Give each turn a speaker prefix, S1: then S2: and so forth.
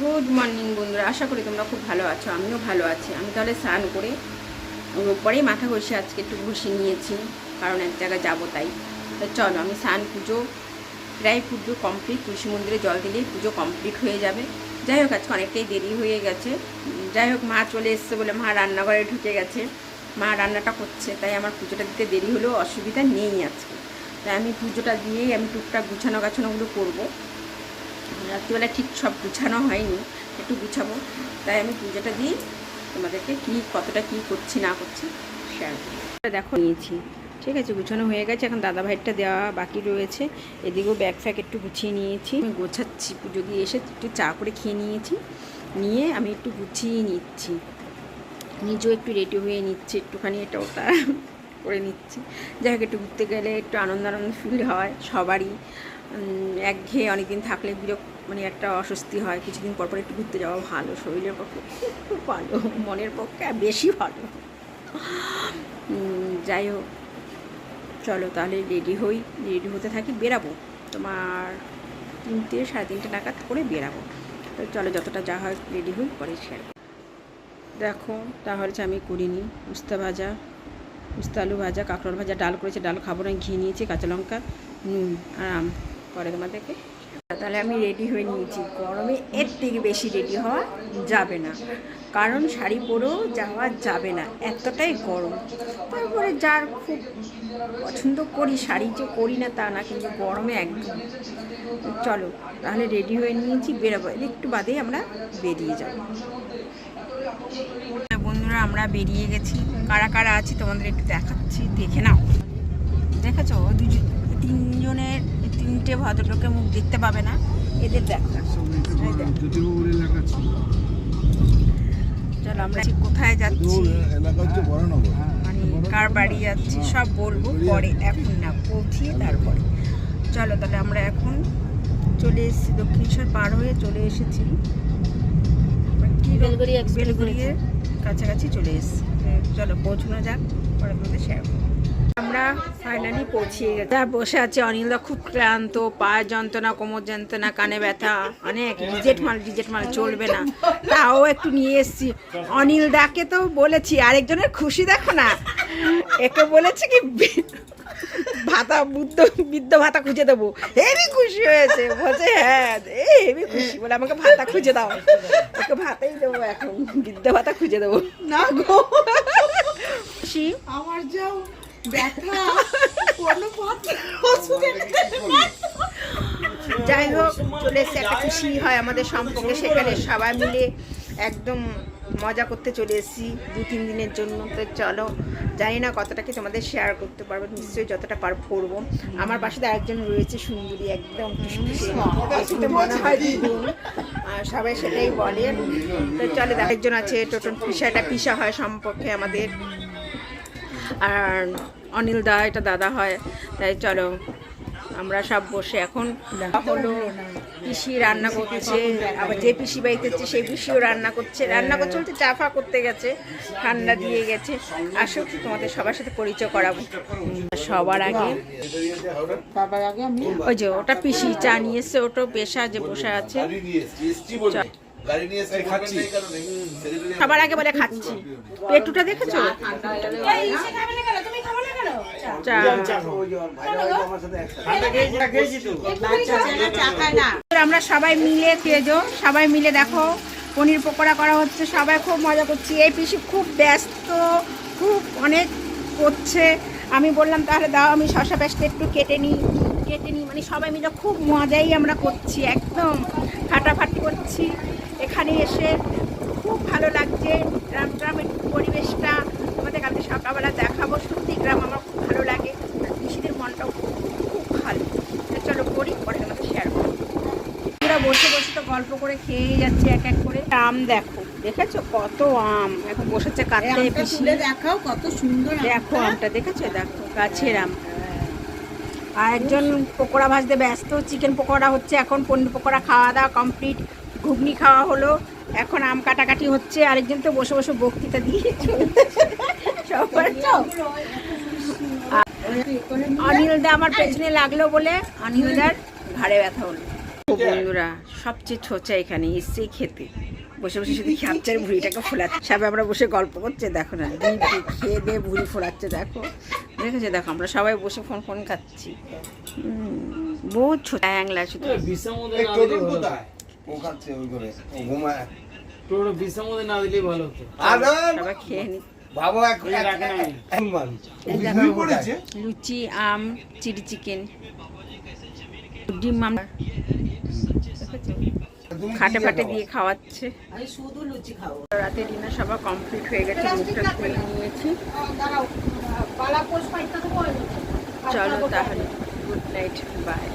S1: Good morning বন্ধুরা, আশা করি তোমরা খুব ভালো আছো, আমিও ভালো আছি। আমি তাহলে স্নান করে রোববারেই মাথা ঘষে আজকে একটু ঘষে নিয়েছি, কারণ এক জায়গায় যাব তাই। তো চলো, আমি স্নান পুজো, প্রায় পুজো কমপ্লিট তুলসী মন্দিরে জল দিলেই পুজো কমপ্লিট হয়ে যাবে। যাই হোক, আজকে অনেকটাই দেরি হয়ে গেছে। যাই হোক, মা চলে এসছে বলে মা রান্নাঘরে ঢুকে গেছে। মা রান্নাটা করছে, তাই আমার পুজোটা দিতে দেরি হলেও অসুবিধা নেই আজকে। তাই আমি পুজোটা দিয়েই আমি টুকটাক গুছানো গাছানোগুলো করব। রাত্রিবেলা ঠিক সব গুছানো হয়নি, একটু গুছাবো। তাই আমি পুজোটা দিই তোমাদেরকে কি, কতটা কি করছি, না করছি শেয়ার দেখো, নিয়েছি। ঠিক আছে, গুছানো হয়ে গেছে। এখন দাদা ভাইয়েরটা দেওয়া বাকি রয়েছে। এদিকেও ব্যাগ ফ্যাগ একটু গুছিয়ে নিয়েছি। আমি গোছাচ্ছি, পুজো দিয়ে এসে একটু চা করে খেয়ে নিয়েছি। নিয়ে আমি একটু গুছিয়ে নিচ্ছি। নিজেও একটু রেডি হয়ে নিচ্ছি, একটুখানি এটা ওটা করে নিচ্ছি। যাই হোক, একটু ঘুরতে গেলে একটু আনন্দ আনন্দ ফিল হয়, সবারই। একঘেয়ে অনেকদিন থাকলে বিরক মানে একটা অস্বস্তি হয়। কিছুদিন পর পর একটু ঘুরতে যাওয়া ভালো, শরীরের পক্ষে খুব ভালো, মনের পক্ষে বেশি ভালো। যাই হোক, চলো তাহলে রেডি হই, রেডি হতে থাকি, বেরাবো। তোমার তিনটে সাড়ে তিনটে নাগাদ করে বেরাবো। তো চলো যতটা যা হয় রেডি হই, পরে শেয়ার দেখো, তাহলে আমি করিনি উস্তা ভাজা, উস্তা আলু ভাজা কাঁকড়োর ভাজা, ডাল করেছে, ডাল খাব না, ঘি নিয়েছি, কাঁচা লঙ্কা, নুন আর আম। পরে তোমাদেরকে। তাহলে আমি রেডি হয়ে নিয়েছি। গরমে এর থেকে বেশি রেডি হওয়া যাবে না। কারণ শাড়ি পরেও যাওয়া যাবে না। এতটাই গরম। তারপরে যার খুব পছন্দ করি, শাড়ি যে করি না তা না, কিন্তু গরমে একদম। চলো, তাহলে রেডি হয়ে নিয়েছি, বেরোবো। একটু বাদেই আমরা বেরিয়ে যাব। বন্ধুরা, আমরা বেরিয়ে গেছি। কারা কারা আছি তোমাদের একটু দেখাচ্ছি। দেখে নাও। দেখেছ দুজন তিনজনের তিনটে ভদ্রলোকের মুখ দেখতে পাবে না এদের দেখা। চলো আমরা কোথায় যাচ্ছি?
S2: বরানগর।
S1: মানে কার বাড়ি যাচ্ছি সব বলব পরে এখন না পৌঁছিয়ে তারপরে। চলো তাহলে আমরা এখন চলে এসেছি দক্ষিণেশ্বর পার হয়ে চলে এসেছি। কি রোড?
S3: বেলগড়ি express
S1: কাছাকাছি চলে এসেছি। চলো পৌঁছানো যাক পরে তোমাদের শেয়ার আমরা ফাইনালি পৌঁছিয়ে গেছি। আর বসে আছে অনিলদা খুব ক্লান্ত পায়ের যন্ত্রণা কোমর যন্ত্রণা কানে ব্যথা অনেক। ডিজেট মাল ডিজেট মাল চলবে না। তাও একটু নিয়ে এসেছি। অনিল দাকে তো বলেছি আরেকজনের খুশি দেখো না। একে বলেছি কি ভাতা বুদ্ধ বৃদ্ধ ভাতা খুঁজে দেবো। হেবি খুশি হয়েছে। বলছে হ্যাঁ এই হেবি খুশি। বলে আমাকে ভাতা খুঁজে দাও। ওকে ভাতাই দেবো এখন। বৃদ্ধ ভাতা খুঁজে দেবো। না গো।
S3: আমার যাও ব্যথা। কোনো পথ
S1: যাই হোক চলে এসে একটা খুশি হয় আমাদের সম্পর্কে। সেখানে সবাই মিলে একদম মজা করতে চলে এসেছি দু তিন দিনের জন্য। তো চলো জানি না কতটা কি তোমাদের শেয়ার করতে পারব নিশ্চয়ই যতটা পার করব আমার পাশে তো আরেকজন রয়েছে সুন্দরী একদম সবাই সেটাই বলে। তো চলে দেখ একজন আছে টোটন পিসা এটা পিসা হয় সম্পর্কে আমাদের। আর অনিল দা এটা দাদা হয়। তাই চলো আমরা সব বসে এখন হলো পিসি রান্না করছে আবার যে পিসি বাড়িতে হচ্ছে সেই পিসিও রান্না করছে। রান্না করছে বলতে চাফা করতে গেছে ঠান্ডা দিয়ে গেছে। আসো কি তোমাদের সবার সাথে পরিচয় করাবো। সবার আগে
S3: বাবার আগে আমি
S1: ওই যে ওটা পিসি চা নিয়ে এসছে ওটা পেশা যে বসে আছে। সবার আগে বলে খাচ্ছি। পেটুটা দেখেছ? চা। আমরা সবাই মিলে খেয়েছো সবাই মিলে দেখো পনির পকোড়া করা হচ্ছে। সবাই খুব মজা করছি। এই পিসি খুব ব্যস্ত খুব অনেক করছে। আমি বললাম তাহলে দাও আমি শশা ব্যস্ত একটু কেটে নিই। কেটে নিই মানে সবাই মিলে খুব মজাই আমরা করছি একদম ফাটাফাটি করছি। এখানে এসে খুব ভালো লাগছে। গ্রাম গ্রামের পরিবেশটা আমাদের কালকে সকালবেলা দেখাবো। সত্যি গ্রাম আমার খুব ভালো লাগে। আর পিসিদের মনটাও খুব খুব ভালো। চলো করি পরে আমাদের শেয়ার করব। বসে বসে তো গল্প করে খেয়ে যাচ্ছে এক এক করে। আম দেখো দেখেছ? কত আম। এখন বসেছে কাটতে
S3: তুলে দেখাও কত সুন্দর
S1: দেখো আমটা দেখেছ? দেখো গাছের আম। আর একজন পকোড়া ভাজতে ব্যস্ত। চিকেন পকোড়া হচ্ছে এখন পনির পকোড়া খাওয়া দাওয়া কমপ্লিট। ঘুগনি খাওয়া হলো। এখন আম কাটাকাটি হচ্ছে আরেকজন তো বসে বসে বক্তৃতা দিয়ে। সবার তো। অনিলদা আমার পেছনে লাগল বলে অনিলদার ঘাড়ে ব্যথা হলো। বন্ধুরা সবচেয়ে ছোচা এখানে এসছে খেতে। বসে বসে শুধু খাচ্ছে আর ভুড়িটাকে ফোলাচ্ছে। সবাই আমরা বসে গল্প করছে দেখো না খেয়ে দিয়ে ভুড়ি ফোলাচ্ছে দেখো। দেখেছে দেখো আমরা সবাই বসে ফোন ফোন খাচ্ছি। বহুত ছোট অ্যাংলা শুধু
S4: ও খাচ্ছে ওই করে ও ঘুমায়।
S5: না দিলেই ভালো হতো।
S4: আর
S1: খেয়ে নি।
S4: বাবা
S1: লুচি আম চিলি চিকেন। ডিম আম। খাটে ফাটে দিয়ে খাওয়াচ্ছে।
S3: আমি শুধু লুচি খাব।
S1: রাতে ডিনার সবার কমপ্লিট হয়ে গেছে মুখটা ধুয়ে নিয়েছি।
S3: দাঁড়াও পালা পোষ পাইতে তো
S1: চলো তাহলে গুড নাইট বাই